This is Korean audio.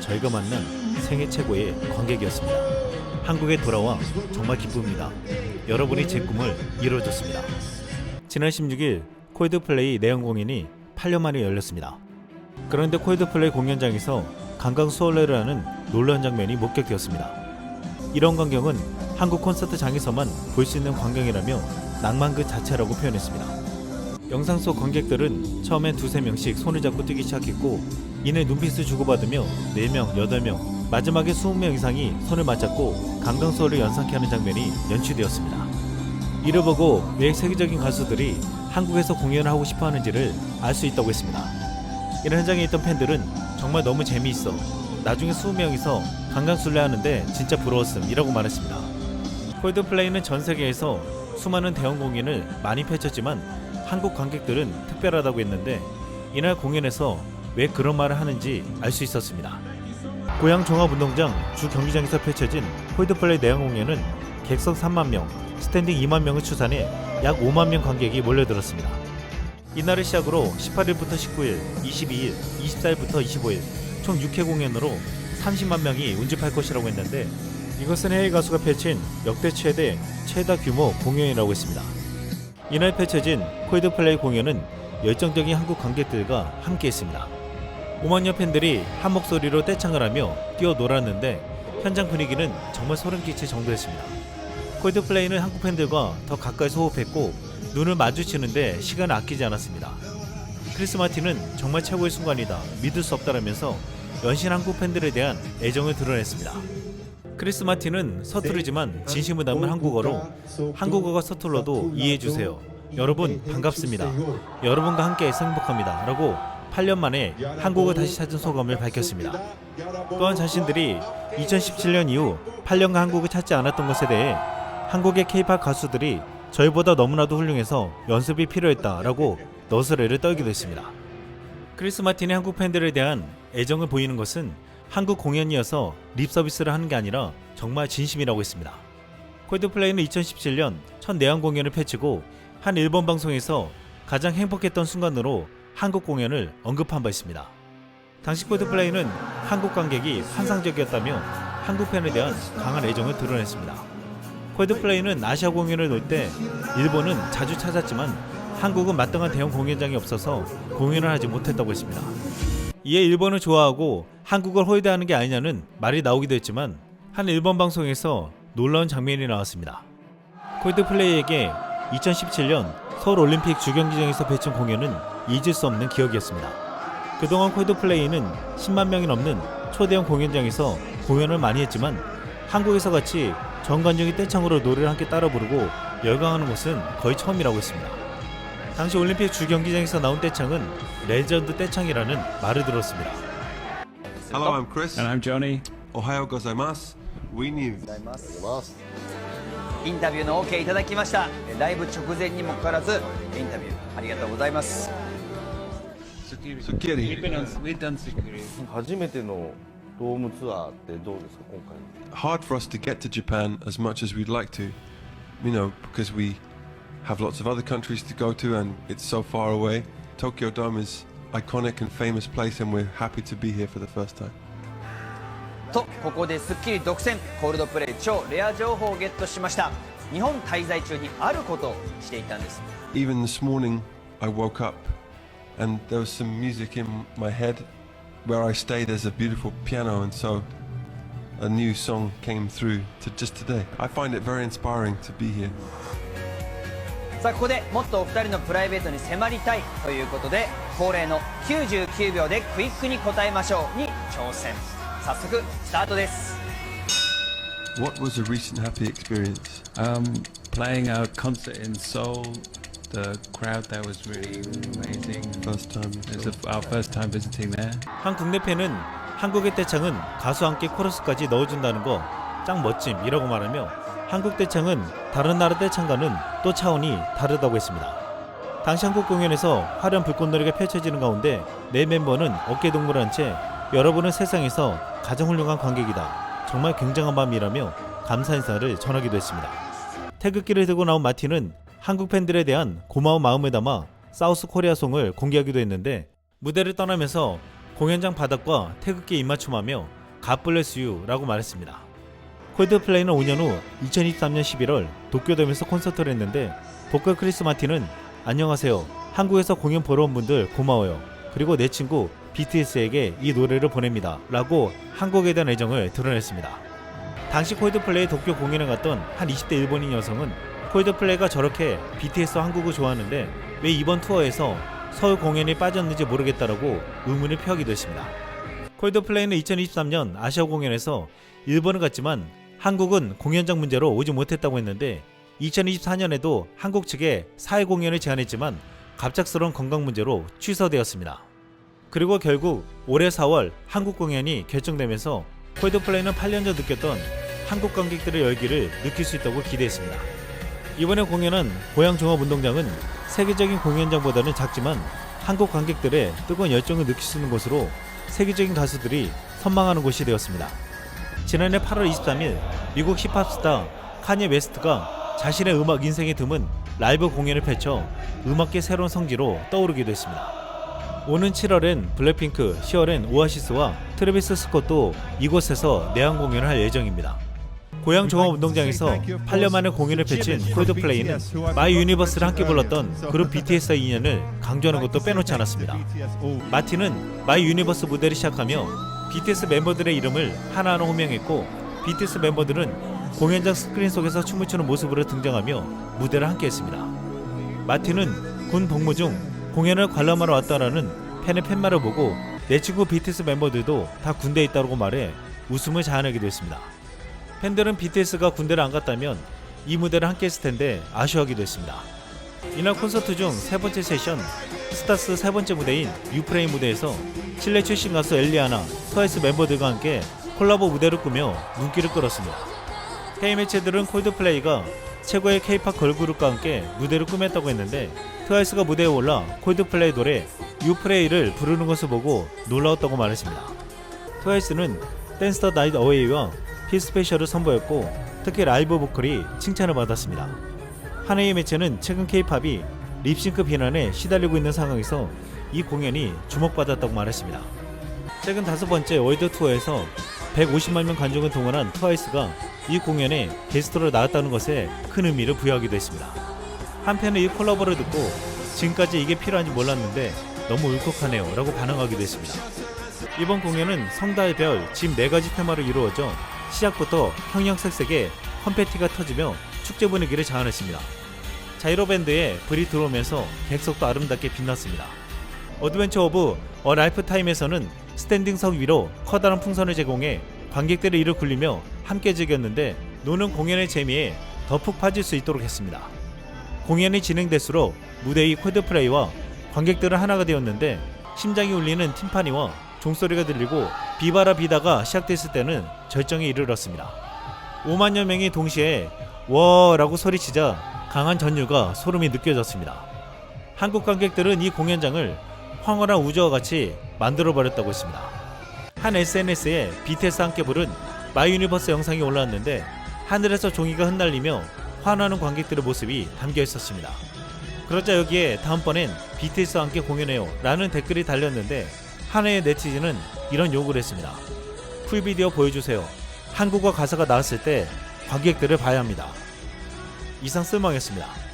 저희가 만난 생애 최고의 관객이었습니다. 한국에 돌아와 정말 기쁩니다. 여러분이 제 꿈을 이루어줬습니다. 지난 16일 콜드플레이 내연 공연이 8년 만에 열렸습니다. 그런데 콜드플레이 공연장에서 강강 수월래를 하는 놀라운 장면이 목격되었습니다. 이런 광경은 한국 콘서트장에서만 볼 수 있는 광경이라며 낭만 그 자체라고 표현했습니다. 영상 속 관객들은 처음엔 두세 명씩 손을 잡고 뛰기 시작했고 이내 눈빛을 주고받으며 4명, 8명, 마지막에 20명 이상이 손을 맞잡고 강강수월을 연상케 하는 장면이 연출되었습니다. 이를 보고 왜 세계적인 가수들이 한국에서 공연을 하고 싶어 하는지를 알 수 있다고 했습니다. 이런 현장에 있던 팬들은 정말 너무 재미있어. 나중에 20명이서 강강술래 하는데 진짜 부러웠음 이라고 말했습니다. 콜드플레이는 전 세계에서 수많은 대형 공연을 많이 펼쳤지만 한국 관객들은 특별하다고 했는데 이날 공연에서 왜 그런 말을 하는지 알 수 있었습니다. 고양 종합운동장 주 경기장에서 펼쳐진 콜드플레이 내한 공연은 객석 3만 명, 스탠딩 2만 명을 추산해 약 5만 명 관객이 몰려들었습니다. 이날을 시작으로 18일부터 19일, 22일, 24일부터 25일 총 6회 공연으로 30만 명이 운집할 것이라고 했는데 이것은 해외 가수가 펼친 역대 최대 최다 규모 공연이라고 했습니다. 이날 펼쳐진 콜드플레이 공연은 열정적인 한국 관객들과 함께했습니다. 5만여 팬들이 한 목소리로 떼창을 하며 뛰어놀았는데 현장 분위기는 정말 소름 끼칠 정도였습니다. 콜드플레이는 한국 팬들과 더 가까이서 호흡했고 눈을 마주치는데 시간을 아끼지 않았습니다. 크리스 마틴은 정말 최고의 순간이다, 믿을 수 없다라면서 연신 한국 팬들에 대한 애정을 드러냈습니다. 크리스 마틴은 서투르지만 진심을 담은 한국어로 한국어가 서툴러도 이해해주세요. 여러분 반갑습니다. 여러분과 함께 행복합니다. 라고 8년 만에 한국을 다시 찾은 소감을 밝혔습니다. 또한 자신들이 2017년 이후 8년간 한국을 찾지 않았던 것에 대해 한국의 K-팝 가수들이 저희보다 너무나도 훌륭해서 연습이 필요했다라고 너스레를 떨기도 했습니다. 크리스 마틴의 한국 팬들에 대한 애정을 보이는 것은 한국 공연이어서 립 서비스를 하는 게 아니라 정말 진심이라고 했습니다. 콜드플레이는 2017년 첫 내한 공연을 펼치고 한 일본 방송에서 가장 행복했던 순간으로 한국 공연을 언급한 바 있습니다. 당시 콜드플레이는 한국 관객이 환상적이었다며 한국 팬에 대한 강한 애정을 드러냈습니다. 콜드플레이는 아시아 공연을 놓을 때 일본은 자주 찾았지만 한국은 마땅한 대형 공연장이 없어서 공연을 하지 못했다고 했습니다. 이에 일본을 좋아하고 한국을 홀대하는 게 아니냐는 말이 나오기도 했지만 한 일본 방송에서 놀라운 장면이 나왔습니다. 콜드플레이에게 2017년 서울 올림픽 주경기장에서 펼친 공연은 잊을 수 없는 기억이었습니다. 그동안 콜드플레이는 10만 명이 넘는 초대형 공연장에서 공연을 많이 했지만 한국에서 같이 전 관중이 떼창으로 노래를 함께 따라 부르고 열광하는 것은 거의 처음이라고 했습니다. 당시 올림픽 주경기장에서 나온 떼창은 레전드 떼창이라는 말을 들었습니다. Hello, I'm Chris. And I'm Johnny. Ohayo gozaimasu. We need インタビューの OK いただきましたえライブ直前にもかかわらずインタビューありがとうございます.初めてのドームツアーってどうですか今回 Hard for us to get to Japan as much as we'd like to, you know, because we have lots of other countries to go to and it's so far away. Tokyo Dome is iconic and famous place and we're happy to be here for the first time. とここで『スッキリ』独占コールドプレイ超レア情報をゲットしました日本滞在中にあることをしていたんです Even this morning, I woke up and there was some music in my head. Where I stay, there's a beautiful piano, and so a new song came through to just today. I find it very inspiring to be here. さあここでもっとお二人のプライベートに迫りたいということで恒例の99秒でクイックに答えましょうに挑戦早速スタートです What was a recent happy experience? Um, playing our concert in Seoul, the crowd there was really amazing. First time. It was a, our first time visiting there. 한 국내 팬은 한국의 떼창은 가수와 함께 코러스까지 넣어준다는 거 짱 멋짐이라고 말하며 한국 떼창은 다른 나라 떼창과는 또 차원이 다르다고 했습니다. 당시 한국 공연에서 화려한 불꽃놀이가 펼쳐지는 가운데 내 멤버는 어깨 동무를 한 채 여러분은 세상에서 가장 훌륭한 관객이다. 정말 굉장한 밤이라며 감사 인사를 전하기도 했습니다. 태극기를 들고 나온 마틴은 한국 팬들에 대한 고마운 마음을 담아 사우스 코리아 송을 공개하기도 했는데 무대를 떠나면서 공연장 바닥과 태극기에 입맞춤하며 you라고 말했습니다. 콜드플레이는 5년 후 2023년 11월 도쿄돔에서 콘서트를 했는데 보컬 크리스 마틴은 안녕하세요. 한국에서 공연 보러 온 분들 고마워요. 그리고 내 친구 BTS에게 이 노래를 보냅니다. 라고 한국에 대한 애정을 드러냈습니다. 당시 콜드플레이 도쿄 공연에 갔던 한 20대 일본인 여성은 콜드플레이가 저렇게 BTS 한국을 좋아하는데 왜 이번 투어에서 서울 공연이 빠졌는지 모르겠다라고 의문을 표하기도 했습니다. 콜드플레이는 2023년 아시아 공연에서 일본은 갔지만 한국은 공연장 문제로 오지 못했다고 했는데 2024년에도 한국 측에 사회 공연을 제안했지만 갑작스러운 건강 문제로 취소되었습니다. 그리고 결국 올해 4월 한국 공연이 결정되면서 콜드플레이는 8년 전 느꼈던 한국 관객들의 열기를 느낄 수 있다고 기대했습니다. 이번에 공연은 고양 종합운동장은 세계적인 공연장보다는 작지만 한국 관객들의 뜨거운 열정을 느낄 수 있는 곳으로 세계적인 가수들이 선망하는 곳이 되었습니다. 지난해 8월 23일 미국 힙합 스타 카니 웨스트가 자신의 음악 인생에 드문 라이브 공연을 펼쳐 음악계 새로운 성지로 떠오르기도 했습니다. 오는 7월엔 블랙핑크, 10월엔 오아시스와 트래비스 스콧도 이곳에서 내한 공연을 할 예정입니다. 고양 종합운동장에서 8년 만에 공연을 펼친 콜드플레이는 마이 유니버스를 함께 불렀던 그룹 BTS의 인연을 강조하는 것도 빼놓지 않았습니다. 마틴은 마이 유니버스 무대를 시작하며 BTS 멤버들의 이름을 하나하나 호명했고 BTS 멤버들은 공연장 스크린 속에서 춤을 추는 모습으로 등장하며 무대를 함께했습니다. 마틴은 군 복무 중 공연을 관람하러 왔다라는 팬의 팻말을 보고 내 친구 BTS 멤버들도 다 군대에 있다고 말해 웃음을 자아내기도 했습니다. 팬들은 BTS가 군대를 안 갔다면 이 무대를 함께 했을 텐데 아쉬워하기도 했습니다. 이날 콘서트 중 세 번째 세션 스타스 세 번째 무대인 유프레임 무대에서 칠레 출신 가수 엘리아나, 트와이스 멤버들과 함께 콜라보 무대를 꾸며 눈길을 끌었습니다. 해외 매체들은 콜드플레이가 최고의 K-팝 걸그룹과 함께 무대를 꾸몄다고 했는데 트와이스가 무대에 올라 콜드플레이 노래 유프레이를 부르는 것을 보고 놀라웠다고 말했습니다. 트와이스는 댄스 더 나이트 어웨이와 피스페셜을 선보였고 특히 라이브 보컬이 칭찬을 받았습니다. 한 해의 매체는 최근 K-팝이 립싱크 비난에 시달리고 있는 상황에서 이 공연이 주목받았다고 말했습니다. 최근 다섯 번째 월드 투어에서 150만 명 관중을 동원한 트와이스가 이 공연에 게스트로 나왔다는 것에 큰 의미를 부여하기도 했습니다. 한편은 이 콜라보를 듣고 지금까지 이게 필요한지 몰랐는데 너무 울컥하네요 라고 반응하기도 했습니다. 이번 공연은 성달 별, 집 4가지 테마로 이루어져 시작부터 형형색색의 컴패티가 터지며 축제 분위기를 자아냈습니다. 자이로 밴드의 불이 들어오면서 객석도 아름답게 빛났습니다. 어드벤처 오브 어 라이프 타임에서는 스탠딩 석 위로 커다란 풍선을 제공해 관객들의 이를 굴리며 함께 즐겼는데 노는 공연의 재미에 더 푹 빠질 수 있도록 했습니다. 공연이 진행될수록 무대의 코드플레이와 관객들은 하나가 되었는데 심장이 울리는 팀파니와 종소리가 들리고 비바라 비다가 시작됐을 때는 절정에 이르렀습니다. 5만여 명이 동시에 워라고 소리치자 강한 전율과 소름이 느껴졌습니다. 한국 관객들은 이 공연장을 황홀한 우주와 같이 만들어 버렸다고 했습니다. 한 SNS에 BTS 함께 부른 마이 유니버스 영상이 올라왔는데 하늘에서 종이가 흩날리며 환호하는 관객들의 모습이 담겨 있었습니다. 그러자 여기에 다음번엔 BTS와 함께 공연해요 라는 댓글이 달렸는데 한 해의 네티즌은 이런 요구를 했습니다. 풀비디오 보여주세요. 한국어 가사가 나왔을 때 관객들을 봐야 합니다. 이상 쓸망이었습니다.